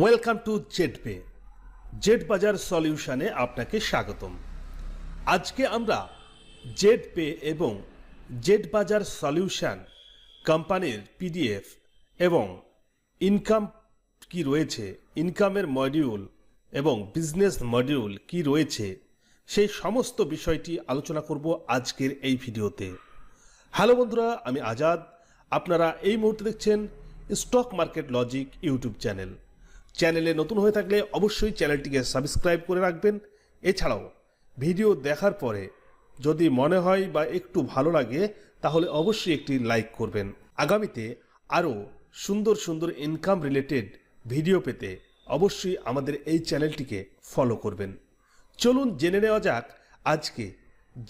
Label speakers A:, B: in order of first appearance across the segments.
A: Welcome to Z pay Z Bazar সলিউশনে আপনাকে স্বাগতম। আজকে আমরা জেড পে এবং জেড বাজার সলিউশন কোম্পানির পিডিএফ এবং ইনকাম কি রয়েছে ইনকামের মডিউল এবং বিজনেস মডিউল কি রয়েছে, সেই সমস্ত বিষয়টি আলোচনা করব আজকের এই ভিডিওতে। হ্যালো বন্ধুরা, আমি আজাদ। আপনারা এই মুহূর্তে দেখছেন stock market logic YouTube channel চ্যানেলে নতুন হয়ে থাকলে অবশ্যই চ্যানেলটিকে সাবস্ক্রাইব করে রাখবেন। এছাড়াও, ভিডিও দেখার পরে যদি মনে হয় বা একটু ভালো লাগে, তাহলে অবশ্যই একটি লাইক করবেন। আগামীতে আরও সুন্দর সুন্দর ইনকাম রিলেটেড ভিডিও পেতে অবশ্যই আমাদের এই চ্যানেলটিকে ফলো করবেন। চলুন জেনে নেওয়া যাক আজকে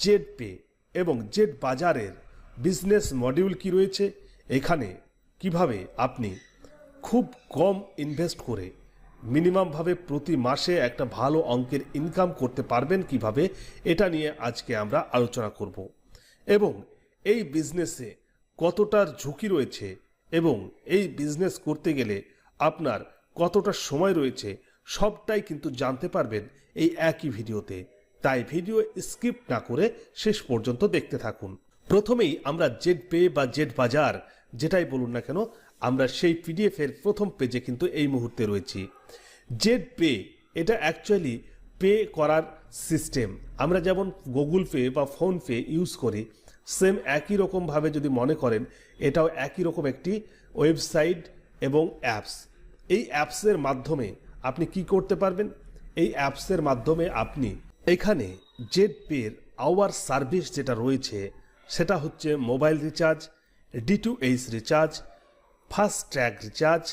A: জেড পে এবং জেড বাজারের বিজনেস মডিউল কি রয়েছে, এখানে কীভাবে আপনি খুব কম ইনভেস্ট করে মিনিমামভাবে প্রতি মাসে একটা ভালো অঙ্কের ইনকাম করতে পারবেন কীভাবে, এটা নিয়ে আজকে আমরা আলোচনা করব। এবং এই বিজনেসে কতটার ঝুঁকি রয়েছে এবং এই বিজনেস করতে গেলে আপনার কতটা সময় রয়েছে, সবটাই কিন্তু জানতে পারবেন এই একই ভিডিওতে। তাই ভিডিও স্কিপ না করে শেষ পর্যন্ত দেখতে থাকুন। প্রথমেই আমরা জেড পে বা জেড বাজার যেটাই বলুন না কেন আমরা সেই পিডিএফ এর প্রথম পেজে কিন্তু এই মুহূর্তে রয়েছি। জেড পে এটা অ্যাকচুয়ালি পে করার সিস্টেম আমরা যেমন গুগল পে বা ফোন পে ইউজ করি সেম একই রকমভাবে যদি মনে করেন, এটাও একই রকম একটি ওয়েবসাইট এবং অ্যাপস এই অ্যাপসের মাধ্যমে আপনি কি করতে পারবেন? এই অ্যাপসের মাধ্যমে আপনি এখানে জেড পের আওয়ার সার্ভিস যেটা রয়েছে, সেটা হচ্ছে mobile recharge D to H recharge fast track recharge,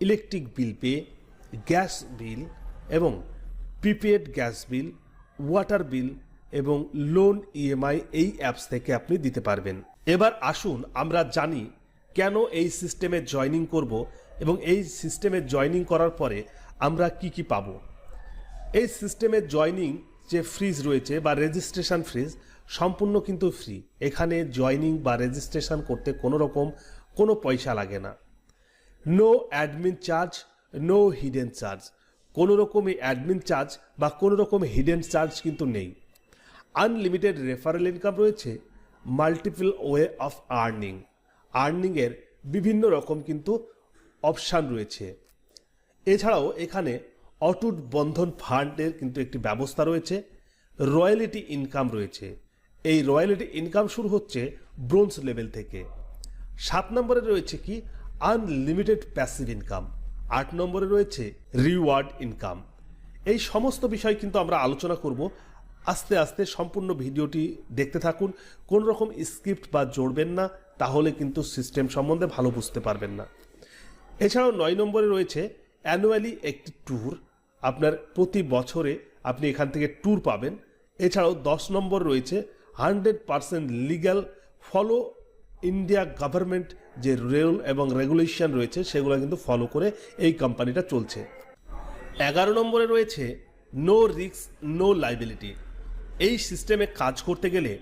A: electric bill pay, gas bill এবং prepaid gas bill, water bill এবং লোন ইএমআই এই অ্যাপস থেকে আপনি দিতে পারবেন। এবার আসুন আমরা জানি কেন এই সিস্টেমে জয়নিং করব এবং এই সিস্টেমে জয়নিং করার পরে আমরা কি কি পাব। এই সিস্টেমে জয়নিং যে ফ্রিজ রয়েছে বা রেজিস্ট্রেশন ফ্রিজ সম্পূর্ণ কিন্তু ফ্রি। এখানে জয়নিং বা রেজিস্ট্রেশন করতে কোনো রকম কোনো পয়সা লাগে না। No admin charge no hidden charge কোনো রকমই অ্যাডমিন চার্জ বা কোনো রকম হিডেন চার্জ কিন্তু নেই। আনলিমিটেড রেফারেল ইনকাম রয়েছে মাল্টিপল ওয়ে অফ আর্নিং আর্নিংয়ের বিভিন্ন রকম কিন্তু অপশান রয়েছে। এছাড়াও এখানে অটুট বন্ধন ফান্ডের কিন্তু একটি ব্যবস্থা রয়েছে রয়্যালিটি ইনকাম রয়েছে। এই রয়্যালিটি ইনকাম শুরু হচ্ছে ব্রোঞ্জ লেভেল থেকে। সাত নম্বরে রয়েছে কি? আনলিমিটেড প্যাসিভ ইনকাম আট নম্বরে রয়েছে রিওয়ার্ড ইনকাম এই সমস্ত বিষয় কিন্তু আমরা আলোচনা করব। আস্তে আস্তে সম্পূর্ণ ভিডিওটি দেখতে থাকুন। কোন রকম স্ক্রিপ্ট বা জড়বেন না, তাহলে কিন্তু সিস্টেম সম্বন্ধে ভালো বুঝতে পারবেন না। এছাড়াও নয় নম্বরে রয়েছে অ্যানুয়ালি একটি ট্যুর আপনার প্রতি বছরে আপনি এখান থেকে ট্যুর পাবেন। এছাড়াও দশ নম্বর রয়েছে hundred percent legal follow India government যে রুল এবং রেগুলেশন রয়েছে, সেগুলো কিন্তু ফলো করে এই কোম্পানিটা চলছে। এগারো নম্বরে রয়েছে নো রিস্ক নো লাইবিলিটি এই সিস্টেমে কাজ করতে গেলে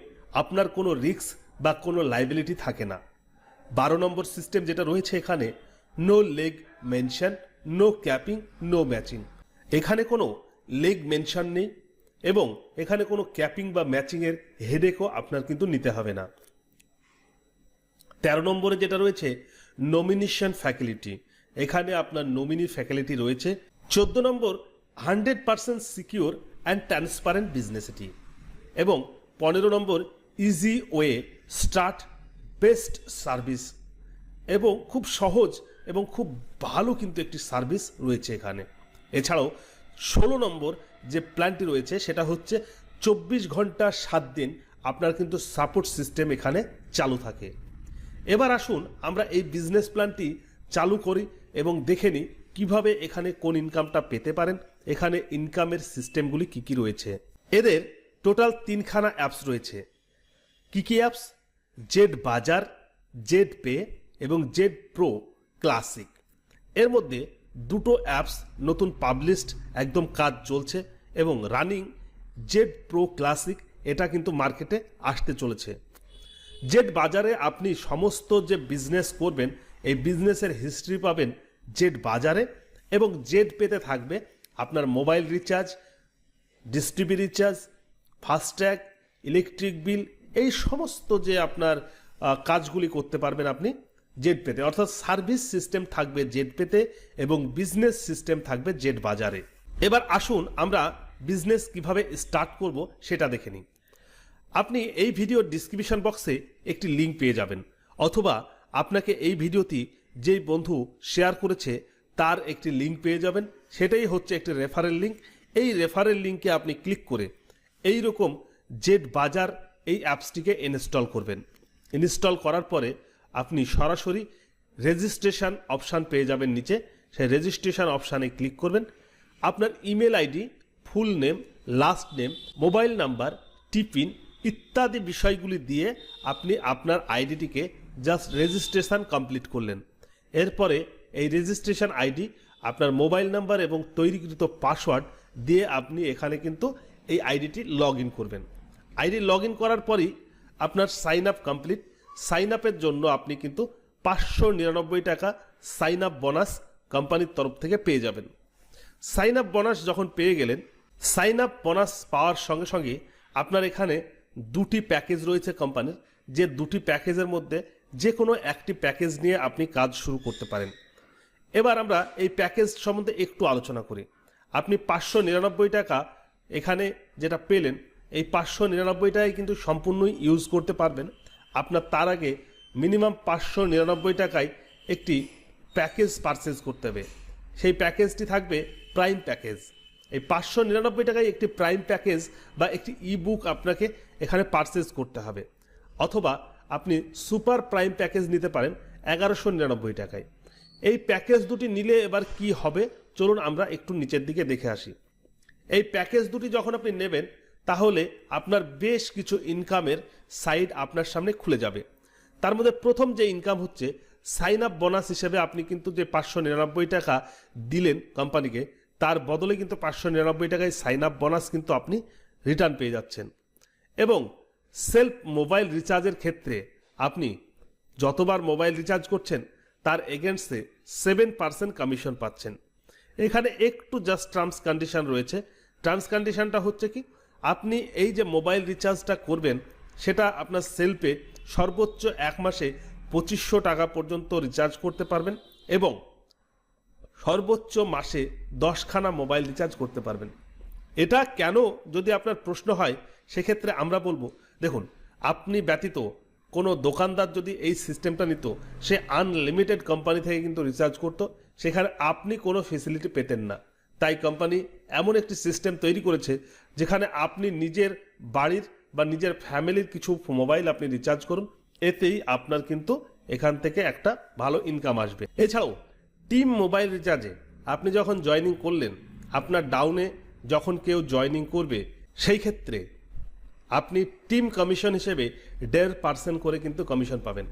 A: আপনার কোনো রিস্ক বা কোনো লাইবিলিটি থাকে না। বারো নম্বর সিস্টেম যেটা রয়েছে এখানে no leg mention no capping no matching এখানে কোনো লেগ মেনশন নেই এবং এখানে কোনো ক্যাপিং বা ম্যাচিংয়ের হেডেকও আপনার কিন্তু নিতে হবে না। তেরো নম্বরে যেটা রয়েছে নমিনেশন ফ্যাকাল্টি এখানে আপনার নমিনি ফ্যাকাল্টি রয়েছে। চোদ্দ number hundred percent secure and transparent বিজনেসিটি এবং পনেরো number easy way start best service এবং খুব সহজ এবং খুব ভালো কিন্তু একটি সার্ভিস রয়েছে এখানে। এছাড়াও, ষোলো নম্বর যে প্ল্যানটি রয়েছে, সেটা হচ্ছে চব্বিশ ঘণ্টা সাত দিন আপনার কিন্তু সাপোর্ট সিস্টেম এখানে চালু থাকে। এবার আসুন আমরা এই বিজনেস প্ল্যানটি চালু করি এবং দেখে নিই কীভাবে এখানে কোন ইনকামটা পেতে পারেন, এখানে ইনকামের সিস্টেমগুলি কি কি রয়েছে। এদের টোটাল তিনখানা অ্যাপস রয়েছে। কি কি apps Z Bazar Z pay এবং জেড প্রো ক্লাসিক এর মধ্যে দুটো অ্যাপস নতুন পাবলিশড একদম কাজ চলছে এবং রানিং জেড প্রো ক্লাসিক এটা কিন্তু মার্কেটে আসতে চলেছে। জেড বাজারে আপনি সমস্ত যে বিজনেস করবেন, এই বিজনেসের হিস্ট্রি পাবেন জেড বাজারে এবং জেড পেতে থাকবে আপনার মোবাইল রিচার্জ ডিস্ট্রিবি রিচার্জ ফাস্ট্যাগ ইলেকট্রিক বিল এই সমস্ত যে আপনার কাজগুলি করতে পারবেন আপনি জেড পেতে। অর্থাৎ সার্ভিস সিস্টেম থাকবে জেড পেতে এবং বিজনেস সিস্টেম থাকবে জেড বাজারে। এবার আসুন আমরা বিজনেস কীভাবে স্টার্ট করব সেটা দেখে নিই। আপনি এই ভিডিওর ডিসক্রিপশন বক্সে একটি লিঙ্ক পেয়ে যাবেন, অথবা আপনাকে এই ভিডিওটি যেই বন্ধু শেয়ার করেছে তার একটি লিঙ্ক পেয়ে যাবেন, সেটাই হচ্ছে একটি রেফারেল লিঙ্ক এই রেফারেল লিঙ্কে আপনি ক্লিক করে এই রকম জেড বাজার এই অ্যাপসটিকে ইনস্টল করবেন। ইনস্টল করার পরে আপনি সরাসরি রেজিস্ট্রেশন অপশান পেয়ে যাবেন নিচে। সেই রেজিস্ট্রেশন অপশানে ক্লিক করবেন। আপনার email ID full name last name mobile number TPIN ইত্যাদি বিষয়গুলি দিয়ে আপনি আপনার আইডিটিকে জাস্ট রেজিস্ট্রেশন কমপ্লিট করলেন। এরপরে এই রেজিস্ট্রেশন আইডি আপনার মোবাইল নাম্বার এবং তৈরিকৃত পাসওয়ার্ড দিয়ে আপনি এখানে কিন্তু এই আইডিটি লগ করবেন। আইডি লগ করার পরই আপনার সাইন আপ কমপ্লিট সাইন আপের জন্য আপনি কিন্তু পাঁচশো নিরানব্বই টাকা সাইন আপ বোনাস কোম্পানির তরফ থেকে পেয়ে যাবেন। সাইন আপ বোনাস যখন পেয়ে গেলেন সাইন আপ বোনাস পাওয়ার সঙ্গে সঙ্গে আপনার এখানে দুটি প্যাকেজ রয়েছে কোম্পানির। যে দুটি প্যাকেজের মধ্যে যে কোনো একটি প্যাকেজ নিয়ে আপনি কাজ শুরু করতে পারেন। এবার আমরা এই প্যাকেজ সম্বন্ধে একটু আলোচনা করি। আপনি পাঁচশো নিরানব্বই টাকা এখানে যেটা পেলেন, এই পাঁচশো নিরানব্বই টাকায় কিন্তু সম্পূর্ণই ইউজ করতে পারবেন। আপনার তার আগে মিনিমাম পাঁচশো নিরানব্বই টাকায় একটি প্যাকেজ পারচেজ করতে হবে। সেই প্যাকেজটি থাকবে প্রাইম প্যাকেজ এই পাঁচশো নিরানব্বই টাকায় একটি প্রাইম প্যাকেজ বা একটি ই বুক আপনাকে এখানে পারচেস করতে হবে। অথবা আপনি সুপার প্রাইম প্যাকেজ নিতে পারেন এগারোশো নিরানব্বই টাকায়। এই প্যাকেজ দুটি নিলে এবার কি হবে? চলুন আমরা একটু নিচের দিকে দেখে আসি। এই প্যাকেজ দুটি যখন আপনি নেবেন, তাহলে আপনার বেশ কিছু ইনকামের সাইড আপনার সামনে খুলে যাবে। তার মধ্যে প্রথম যে ইনকাম হচ্ছে, সাইন আপ বোনাস হিসেবে আপনি কিন্তু যে পাঁচশো নিরানব্বই টাকা দিলেন কোম্পানিকে তার বদলে কিন্তু পাঁচশো নিরানব্বই টাকায় সাইন আপ বোনাস কিন্তু আপনি রিটার্ন পেয়ে যাচ্ছেন। এবং সেলফ মোবাইল রিচার্জের ক্ষেত্রে আপনি যতবার মোবাইল রিচার্জ করছেন, তার এগেনস্টে সেভেন পার্সেন্ট কমিশন পাচ্ছেন। এখানে একটু জাস্ট টার্মস কন্ডিশন রয়েছে। টার্মস কন্ডিশনটা হচ্ছে কি, আপনি এই যে মোবাইল রিচার্জটা করবেন, সেটা আপনার সেলফে সর্বোচ্চ এক মাসে পঁচিশশো টাকা পর্যন্ত রিচার্জ করতে পারবেন এবং সর্বোচ্চ মাসে দশখানা মোবাইল রিচার্জ করতে পারবেন। এটা কেন? যদি আপনার প্রশ্ন হয়, সেক্ষেত্রে আমরা বলব, দেখুন, আপনি ব্যতীত কোনো দোকানদার যদি এই সিস্টেমটা নিত, সে আনলিমিটেড কোম্পানি থেকে কিন্তু রিচার্জ করতো, সেখানে আপনি কোনো ফেসিলিটি পেতেন না। তাই কোম্পানি এমন একটি সিস্টেম তৈরি করেছে, যেখানে আপনি নিজের বাড়ির বা নিজের ফ্যামিলির কিছু মোবাইল আপনি রিচার্জ করুন, এতেই আপনার কিন্তু এখান থেকে একটা ভালো ইনকাম আসবে। এছাড়াও টিম মোবাইল রিচার্জে আপনি যখন জয়নিং করলেন, আপনার ডাউনে যখন কেউ জয়নিং করবে, সেই ক্ষেত্রে আপনি টিম কমিশন হিসেবে দেড় পার্সেন্ট করে কিন্তু কমিশন পাবেন।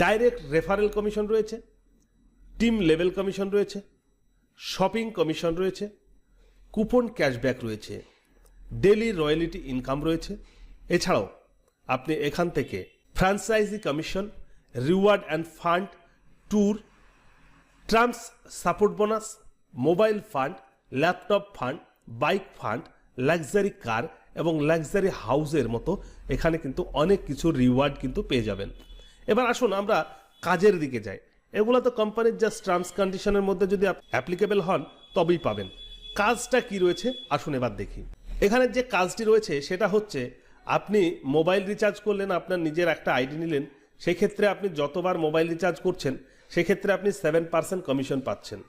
A: ডাইরেক্ট রেফারেল কমিশন রয়েছে, টিম লেভেল কমিশন রয়েছে, শপিং কমিশন রয়েছে, কুপন ক্যাশব্যাক রয়েছে ডেলি রয়্যালিটি ইনকাম রয়েছে। এছাড়াও আপনি এখান থেকে franchise commission, reward and fund, tour trumps support bonus mobile fund laptop fund bike fund luxury car এবং লাক্সারি হাউসের মতো এখানে কিন্তু অনেক কিছু রিওয়ার্ড কিন্তু পেয়ে যাবেন। এবার আসুন আমরা কাজের দিকে যাই। এগুলো তো কোম্পানির জাস্ট টার্মস কন্ডিশনের মধ্যে যদি অ্যাপ্লিকেবল হন, তবেই পাবেন। কাজটা কি রয়েছে? আসুন এবার দেখি। এখানে যে কাজটি রয়েছে, সেটা হচ্ছে আপনি মোবাইল রিচার্জ করলেন, আপনার নিজের একটা আইডি নিলেন সেই ক্ষেত্রে আপনি যতবার মোবাইল রিচার্জ করছেন সেক্ষেত্রে আপনি সেভেন পার্সেন্ট কমিশন পাচ্ছেন।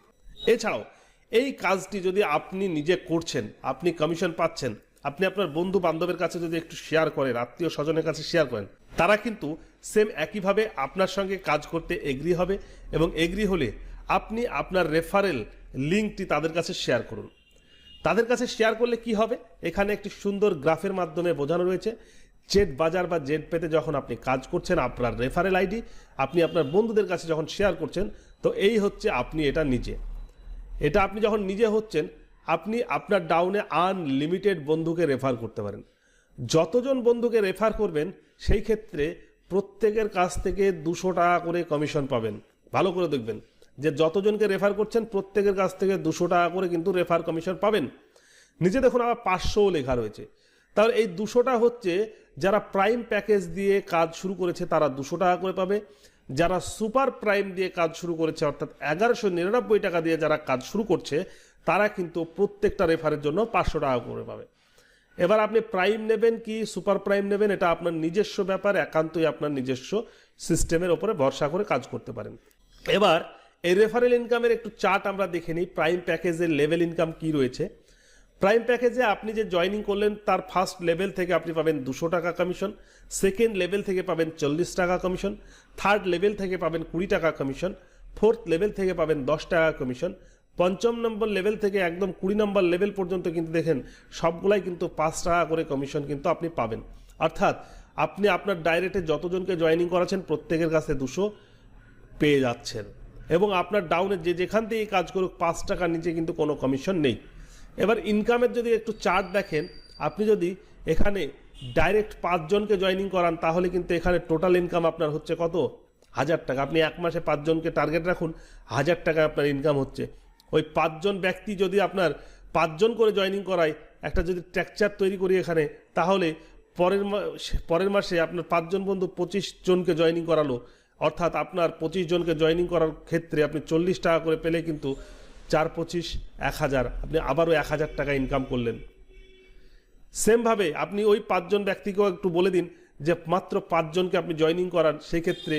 A: এছাড়াও, এই কাজটি যদি আপনি নিজে করছেন, আপনি কমিশন পাচ্ছেন, আপনি আপনার বন্ধু বান্ধবের কাছে যদি একটু শেয়ার করেন আত্মীয় স্বজনের কাছে শেয়ার করেন, তারা কিন্তু সেম একইভাবে আপনার সঙ্গে কাজ করতে এগ্রি হবে এবং এগ্রি হলে আপনি আপনার রেফারেল লিঙ্কটি তাদের কাছে শেয়ার করুন। তাদের কাছে শেয়ার করলে কি হবে? এখানে একটি সুন্দর গ্রাফের মাধ্যমে বোঝানো রয়েছে। জেড বাজার বা জেড পেতে যখন আপনি কাজ করছেন, আপনার রেফারেল আইডি আপনি আপনার বন্ধুদের কাছে যখন শেয়ার করছেন, তো এই হচ্ছে আপনি এটা নিজে। এটা আপনি যখন নিজে হচ্ছেন, আপনি আপনার ডাউনে আনলিমিটেড বন্ধুকে রেফার করতে পারেন। যতজন বন্ধুকে রেফার করবেন, সেই ক্ষেত্রে প্রত্যেকের কাছ থেকে দুশো টাকা করে কমিশন পাবেন। ভালো করে দেখবেন যে যতজনকে রেফার করছেন, প্রত্যেকের কাছ থেকে দুশো টাকা করে কিন্তু রেফার কমিশন পাবেন। নিচে দেখুন আবার পাঁচশোও লেখা রয়েছে। তাহলে এই দুশোটা হচ্ছে যারা প্রাইম প্যাকেজ দিয়ে কাজ শুরু করেছে তারা দুশো টাকা করে পাবে। যারা সুপার প্রাইম দিয়ে কাজ শুরু করেছে, অর্থাৎ এগারোশো নিরানব্বই টাকা দিয়ে যারা কাজ শুরু করছে, তারা কিন্তু প্রত্যেকটা রেফারের জন্য পাঁচশো টাকা করে পাবে। এবার আপনি প্রাইম নেবেন কি, সুপার প্রাইম নেবেন, এটা আপনার নিজস্ব ব্যাপার, একান্তই আপনার নিজস্ব সিস্টেমের ওপরে ভরসা করে কাজ করতে পারেন। এবার এই রেফারেল ইনকামের একটু চার্ট আমরা দেখে নিই, প্রাইম প্যাকেজের লেভেল ইনকাম কি রয়েছে। প্রাইম প্যাকেজে আপনি যে জয়নিং করলেন, তার ফার্স্ট লেভেল থেকে আপনি পাবেন দুশো টাকা কমিশন সেকেন্ড লেভেল থেকে পাবেন চল্লিশ টাকা কমিশন থার্ড লেভেল থেকে পাবেন কুড়ি টাকা কমিশন ফোর্থ লেভেল থেকে পাবেন দশ টাকা কমিশন পঞ্চম নম্বর লেভেল থেকে একদম কুড়ি নম্বর লেভেল পর্যন্ত কিন্তু দেখেন, সবগুলাই কিন্তু পাঁচ টাকা করে কমিশন কিন্তু আপনি পাবেন। অর্থাৎ, আপনি আপনার ডাইরেক্টে যতজনকে জয়নিং করাছেন প্রত্যেকের কাছে দুশো পেয়ে যাচ্ছেন। এবং আপনার ডাউনে যে যেখান থেকে কাজ করুক, পাঁচ টাকার নিচে কিন্তু কোনো কমিশন নেই। এবার ইনকামের যদি একটু চার্ট দেখেন, আপনি যদি এখানে ডাইরেক্ট পাঁচজনকে জয়নিং করান, তাহলে কিন্তু এখানে টোটাল ইনকাম আপনার হচ্ছে কত? হাজার টাকা। আপনি এক মাসে পাঁচজনকে টার্গেট রাখুন, হাজার টাকা আপনার ইনকাম হচ্ছে। ওই পাঁচজন ব্যক্তি যদি আপনার পাঁচজন করে জয়নিং করায়, একটা যদি ট্র্যাকচার তৈরি করি এখানে, তাহলে পরের পরের মাসে আপনার পাঁচজন বন্ধু পঁচিশ জনকে জয়নিং করালো। অর্থাৎ আপনার পঁচিশ জনকে জয়নিং করার ক্ষেত্রে আপনি চল্লিশ টাকা করে পেলে কিন্তু চার পঁচিশ, এক হাজার। আপনি আবারও এক হাজার টাকা ইনকাম করলেন। সেমভাবে আপনি ওই পাঁচজন ব্যক্তিকেও একটু বলে দিন যে মাত্র পাঁচজনকে আপনি জয়নিং করান, সেক্ষেত্রে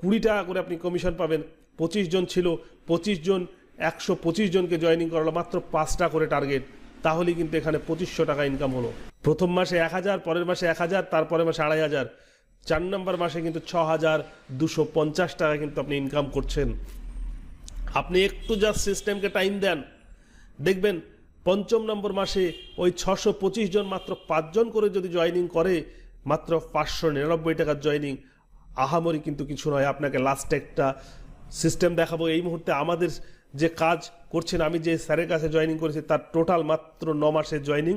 A: কুড়ি টাকা করে আপনি কমিশন পাবেন। পঁচিশ জন ছিল, পঁচিশ জন, একশো পঁচিশ জনকে জয়নিং করালো, মাত্র পাঁচটা করে টার্গেট তাহলেই কিন্তু এখানে পঁচিশশো টাকা ইনকাম হলো। প্রথম মাসে এক হাজার, পরের মাসে এক হাজার, তারপরের মাসে আড়াই হাজার। চার নম্বর মাসে কিন্তু ছ হাজার দুশো পঞ্চাশ টাকা কিন্তু আপনি ইনকাম করছেন। আপনি একটু জাস্ট সিস্টেমকে টাইম দেন। দেখবেন পঞ্চম নম্বর মাসে ওই ছশো জন মাত্র পাঁচজন করে যদি জয়নিং করে, মাত্র পাঁচশো নিরানব্বই টাকার জয়নিং আহামরি কিন্তু কিছু নয়, আপনাকে লাস্টে একটা সিস্টেম দেখাবো। এই মুহূর্তে আমাদের যে কাজ করছেন, আমি যে স্যারের কাছে জয়নিং করেছি, তার টোটাল মাত্র ন মাসের জয়নিং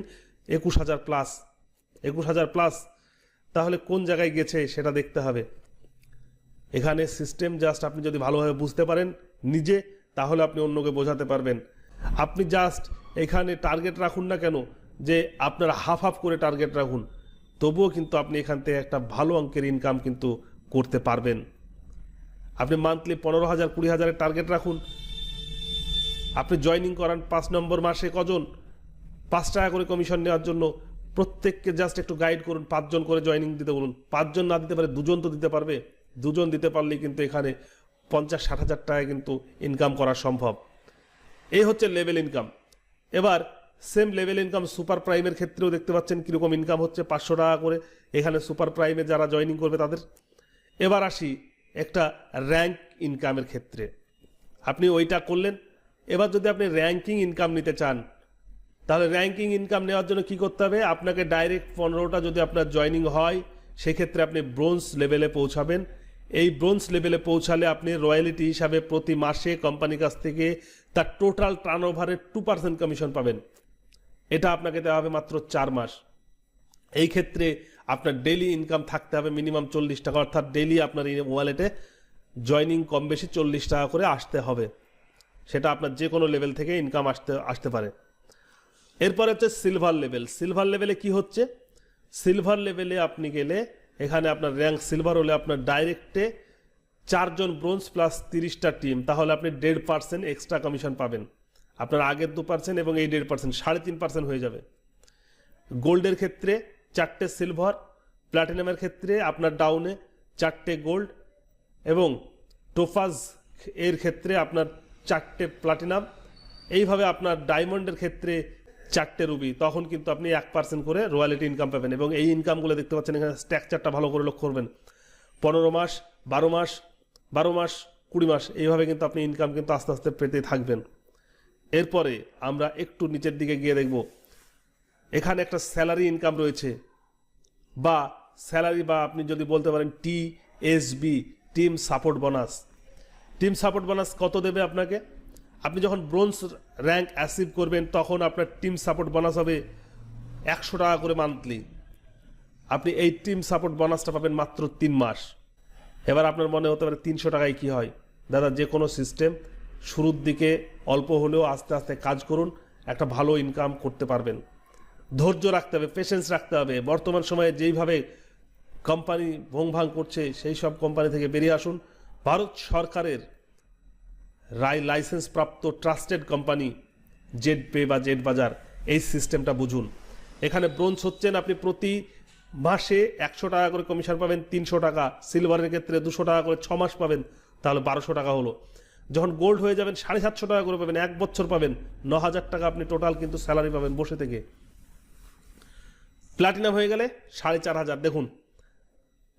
A: একুশ হাজার প্লাস একুশ হাজার প্লাস তাহলে কোন জায়গায় গেছে সেটা দেখতে হবে। এখানে সিস্টেম জাস্ট আপনি যদি ভালোভাবে বুঝতে পারেন নিজে, তাহলে আপনি অন্যকে বোঝাতে পারবেন। আপনি জাস্ট এখানে টার্গেট রাখুন না কেন? যে আপনার হাফ হাফ করে টার্গেট রাখুন। তবুও কিন্তু আপনি এখান থেকে একটা ভালো অঙ্কের ইনকাম কিন্তু করতে পারবেন। আপনি মান্থলি পনেরো হাজার, কুড়ি হাজারের টার্গেট রাখুন। আপনি জয়নিং করান পাঁচ নম্বর মাসে কজন? পাঁচ টাকা করে কমিশন নেওয়ার জন্য প্রত্যেককে জাস্ট একটু গাইড করুন, পাঁচজন করে জয়নিং দিতে বলুন। পাঁচজন না দিতে পারে, দুজন তো দিতে পারবে। দুজন দিতে পারলেই কিন্তু এখানে পঞ্চাশ, ষাট হাজার টাকায় কিন্তু ইনকাম করা সম্ভব। এই হচ্ছে লেভেল ইনকাম এবার সেম লেভেল ইনকাম সুপার প্রাইমের ক্ষেত্রেও দেখতে পাচ্ছেন কীরকম ইনকাম হচ্ছে, পাঁচশো টাকা করে। এখানে সুপার প্রাইমে যারা জয়নিং করবে তাদের। এবার আসি একটা র্যাঙ্ক ইনকামের ক্ষেত্রে। আপনি ওইটা করলেন। এবার যদি আপনি র্যাঙ্কিং ইনকাম নিতে চান, তাহলে র্যাঙ্কিং ইনকাম নেওয়ার জন্য কি করতে হবে? আপনাকে ডাইরেক্ট পনেরোটা যদি আপনার জয়নিং হয়, সেক্ষেত্রে আপনি ব্রোঞ্জ লেভেলে পৌঁছাবেন। এই ব্রোঞ্জ লেভেলে পৌঁছালে আপনি রয়্যালিটি হিসাবে প্রতি মাসে কোম্পানির কাছ থেকে তার টোটাল টার্ন ওভারের টু পার্সেন্ট কমিশন পাবেন। এটা আপনাকে দেওয়া হবে মাত্র চার মাস। এই ক্ষেত্রে আপনার ডেলি ইনকাম থাকতে হবে মিনিমাম চল্লিশ টাকা, অর্থাৎ ডেলি আপনার ওয়ালেটে জয়নিং কম বেশি চল্লিশ টাকা করে আসতে হবে। সেটা আপনার যে কোনো লেভেল থেকে ইনকাম আসতে আসতে পারে। এরপরে হচ্ছে সিলভার লেভেল সিলভার লেভেলে কি হচ্ছে? সিলভার লেভেলে আপনি গেলে এখানে আপনার র্যাঙ্ক সিলভার হলে আপনার ডাইরেক্টে চারজন ব্রোঞ্জ প্লাস তিরিশটা টিম তাহলে আপনি দেড় পার্সেন্ট এক্সট্রা কমিশন পাবেন। আপনার আগের দু পার্সেন্ট এবং এই দেড় পার্সেন্ট সাড়ে তিন পার্সেন্ট হয়ে যাবে। গোল্ডের ক্ষেত্রে চারটে সিলভার প্ল্যাটিনামের ক্ষেত্রে আপনার ডাউনে চারটে গোল্ড এবং টোফাজ এর ক্ষেত্রে আপনার চারটে প্লাটিনাম এইভাবে আপনার ডায়মন্ডের ক্ষেত্রে চারটে রুবি, তখন কিন্তু আপনি এক পার্সেন্ট করে রয়্যালিটি ইনকাম পাবেন এবং এই ইনকামগুলো দেখতে পাচ্ছেন এখানে স্ট্রাকচারটা ভালো করে লক্ষ্য করবেন। পনেরো মাস, বারো মাস বারো মাস, কুড়ি মাস, এইভাবে কিন্তু আপনি ইনকাম কিন্তু আস্তে আস্তে পেতে থাকবেন। এরপরে আমরা একটু নিচের দিকে গিয়ে দেখব। এখানে একটা স্যালারি ইনকাম রয়েছে বা স্যালারি বা আপনি যদি বলতে পারেন T S B team support bonus team support bonus কত দেবে আপনাকে? আপনি যখন ব্রোঞ্জ র্যাঙ্ক অ্যাচিভ করবেন, তখন আপনার টিম সাপোর্ট বোনাস হবে একশো টাকা করে মান্থলি আপনি এই টিম সাপোর্ট বোনাসটা পাবেন মাত্র তিন মাস। এবার আপনার মনে হতে পারে তিনশো টাকায় কি হয়? দাদা, যে কোনো সিস্টেম শুরুর দিকে অল্প হলেও আস্তে আস্তে কাজ করুন, একটা ভালো ইনকাম করতে পারবেন। ধৈর্য রাখতে হবে পেশেন্স রাখতে হবে। বর্তমান সময়ে যেইভাবে কোম্পানি ভোংভাং করছে, সেই সব কোম্পানি থেকে বেরিয়ে আসুন। ভারত সরকারের রায় লাইসেন্স প্রাপ্ত ট্রাস্টেড কোম্পানি জেড পে বা জেড বাজার এই সিস্টেমটা বুঝুন। এখানে ব্রোঞ্জ হচ্ছেন আপনি প্রতি মাসে একশো টাকা করে কমিশন পাবেন, তিনশো টাকা। সিলভারের ক্ষেত্রে দুশো টাকা করে ছ মাস পাবেন, তাহলে বারোশো টাকা হলো। যখন গোল্ড হয়ে যাবেন, সাড়ে সাতশো টাকা করে পাবেন, এক বছর পাবেন। ন হাজার টাকা আপনি টোটাল কিন্তু স্যালারি পাবেন বসে থেকে। প্লাটিনাম হয়ে গেলে সাড়ে চার হাজার। দেখুন,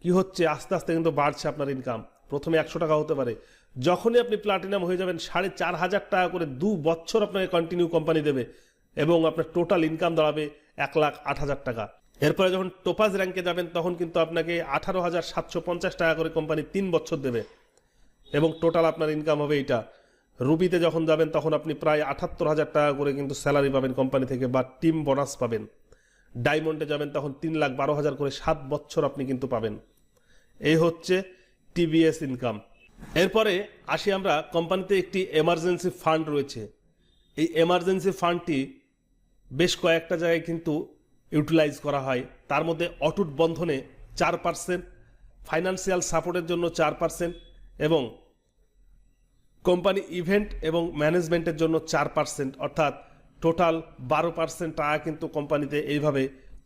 A: কি হচ্ছে? আস্তে আস্তে কিন্তু বাড়ছে আপনার ইনকাম প্রথমে একশো টাকা হতে পারে যখনই আপনি প্লাটিনাম হয়ে যাবেন, সাড়ে চার হাজার টাকা করে দু বছর আপনাকে কন্টিনিউ কোম্পানি দেবে এবং আপনার টোটাল ইনকাম দাঁড়াবে এক লাখ আট হাজার টাকা। এরপরে যখন টোপাজ র্যাঙ্কে যাবেন, তখন কিন্তু আপনাকে আঠারো হাজার সাতশো পঞ্চাশ টাকা করে কোম্পানি তিন বছর দেবে এবং টোটাল আপনার ইনকাম হবে এইটা। রুবিতে যখন যাবেন, তখন আপনি প্রায় আটাত্তর হাজার টাকা করে কিন্তু স্যালারি পাবেন কোম্পানি থেকে বা টিম বোনাস পাবেন। ডায়মন্ডে যাবেন, তখন তিন লাখ বারো হাজার করে সাত বছর আপনি কিন্তু পাবেন। এই হচ্ছে টিবিএস ইনকাম এরপরে আসি আমরা কোম্পানিতে একটি এমার্জেন্সি ফান্ড রয়েছে। এই এমার্জেন্সি ফান্ডটি বেশ কয়েকটা জায়গায় কিন্তু ইউটিলাইজ করা হয়। তার মধ্যে অটুট বন্ধনে চার পার্সেন্ট ফাইন্যান্সিয়াল সাপোর্টের জন্য চার পার্সেন্ট এবং কোম্পানি ইভেন্ট এবং ম্যানেজমেন্টের জন্য চার পার্সেন্ট অর্থাৎ টোটাল বারো পার্সেন্ট টাকা কিন্তু কোম্পানিতে এইভাবে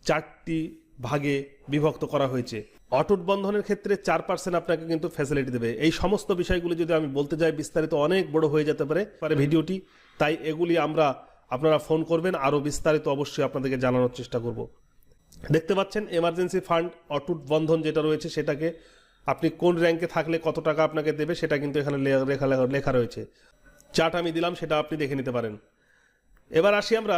A: চারটি ভাগে বিভক্ত করা হয়েছে। অটুট বন্ধনের ক্ষেত্রে চার পার্সেন্ট আপনাকে কিন্তু ফ্যাসিলিটি দেবে। এই সমস্ত বিষয়গুলি যদি আমি বলতে যাই, বিস্তারিত অনেক বড় হয়ে যেতে পারে পারে ভিডিওটি। তাই এগুলি আমরা আপনারা ফোন করবেন, আরও বিস্তারিত অবশ্যই আপনাদেরকে জানানোর চেষ্টা করব। দেখতে পাচ্ছেন এমার্জেন্সি ফান্ড অটুট বন্ধন যেটা রয়েছে, সেটাকে আপনি কোন র্যাঙ্কে থাকলে কত টাকা আপনাকে দেবে, সেটা কিন্তু এখানে লেখা লেখা রয়েছে। চার্ট আমি দিলাম, সেটা আপনি দেখে নিতে পারেন। এবার আসি আমরা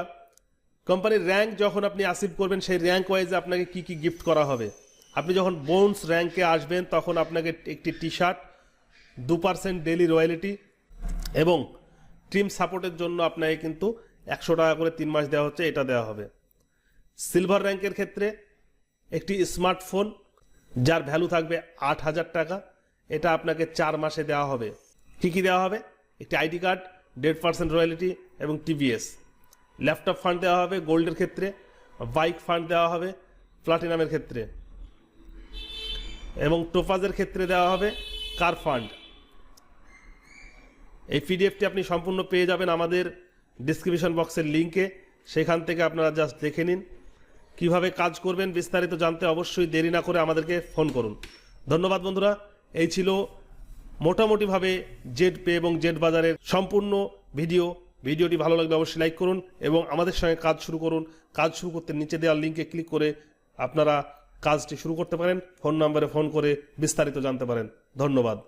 A: কোম্পানির র্যাঙ্ক যখন আপনি আসিভ করবেন, সেই র্যাঙ্ক ওয়াইজে আপনাকে কি কি গিফট করা হবে? আপনি যখন বোনস র্যাঙ্কে আসবেন, তখন আপনাকে একটি টি শার্ট দু পার্সেন্ট ডেলি রয়্যালিটি এবং টিম সাপোর্টের জন্য আপনাকে কিন্তু একশো টাকা করে তিন মাস দেওয়া হচ্ছে, এটা দেওয়া হবে। সিলভার র্যাঙ্কের ক্ষেত্রে একটি স্মার্টফোন যার ভ্যালু থাকবে আট হাজার টাকা, এটা আপনাকে চার মাসে দেওয়া হবে। কী কী দেওয়া হবে? একটি আইডি কার্ড দেড় পার্সেন্ট রয়্যালিটি এবং টিভিএস ল্যাপটপ ফান্ড দেওয়া হবে গোল্ডের ক্ষেত্রে, বাইক ফান্ড দেওয়া হবে, প্লাটিনামের ক্ষেত্রে। এবং টোপাজের ক্ষেত্রে দেওয়া হবে কার ফান্ড। এই পিডিএফটি আপনি সম্পূর্ণ পেয়ে যাবেন আমাদের ডিসক্রিপশন বক্সের লিঙ্কে সেখান থেকে আপনারা জাস্ট দেখে নিন। কীভাবে কাজ করবেন বিস্তারিত জানতে অবশ্যই দেরি না করে আমাদেরকে ফোন করুন। ধন্যবাদ বন্ধুরা। এই ছিল মোটামুটিভাবে জেড পে এবং জেড বাজারের সম্পূর্ণ ভিডিও। ভিডিওটি ভালো লাগলে অবশ্যই লাইক করুন এবং আমাদের সঙ্গে কাজ শুরু করুন। কাজ শুরু করতে নিচে দেওয়ার লিঙ্কে ক্লিক করে আপনারা কাজটি শুরু করতে পারেন। ফোন নম্বরে ফোন করে বিস্তারিত জানতে পারেন। ধন্যবাদ।